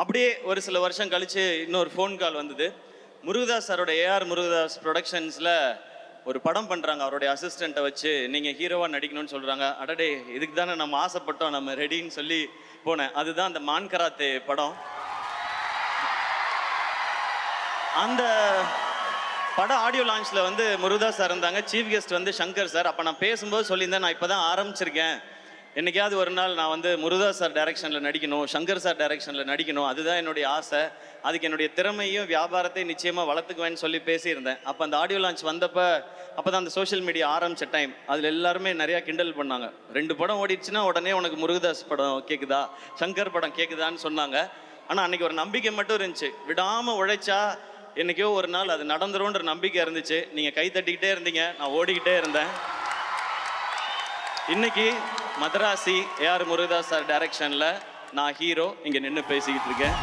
அப்படியே ஒரு சில வருஷம் கழித்து இன்னொரு ஃபோன் கால் வந்தது. முருகதாஸ் சாரோட ஏஆர் முருகதாஸ் ப்ரொடக்ஷன்ஸில் ஒரு படம் பண்ணுறாங்க அவருடைய அசிஸ்டண்ட்டை வச்சு நீங்கள் ஹீரோவாக நடிக்கணும்னு சொல்கிறாங்க அடடே இதுக்கு தானே நம்ம ஆசைப்பட்டோம் நம்ம ரெடின்னு சொல்லி போனேன். அதுதான் அந்த மான்கராத்தே படம். அந்த பட ஆடியோ லான்ச்சில் வந்து முருகதாஸ் சார் இருந்தாங்க. சீஃப் கெஸ்ட் வந்து சங்கர் சார். அப்போ நான் பேசும்போது சொல்லியிருந்தேன் நான் இப்போ தான் ஆரம்பிச்சிருக்கேன். என்னைக்காவது ஒரு நாள் நான் வந்து முருதா சார் டைரக்ஷனில் நடிக்கணும் சங்கர் சார் டைரக்ஷனில் நடிக்கணும் அதுதான் என்னுடைய ஆசை. அதுக்கு என்னுடைய திறமையும் வியாபாரத்தையும் நிச்சயமாக வளர்த்துக்குவேன்னு சொல்லி பேசியிருந்தேன். அப்போ அந்த ஆடியோ லான்ச் வந்தப்போ அப்போ தான் அந்த சோஷியல் மீடியா ஆரம்பித்த டைம் அதில் எல்லாருமே நிறையா கிண்டல் பண்ணாங்க. ரெண்டு படம் ஓடிடுச்சுன்னா உடனே உனக்கு முருகதாஸ் படம் கேட்குதா சங்கர் படம் கேட்குதான்னு சொன்னாங்க. ஆனால் அன்னைக்கு ஒரு நம்பிக்கை மட்டும் இருந்துச்சு. விடாமல் உழைச்சா என்னைக்கோ ஒரு நாள் அது நடந்துரும்ன்ற நம்பிக்கை இருந்துச்சு. நீங்கள் கை தட்டிக்கிட்டே இருந்தீங்க. நான் ஓடிக்கிட்டே இருந்தேன். இன்னைக்கு மதராசி ஏஆர் முருகதாஸ் சார் டைரக்ஷனில் நான் ஹீரோ இங்கே நின்று பேசிக்கிட்டு இருக்கேன்.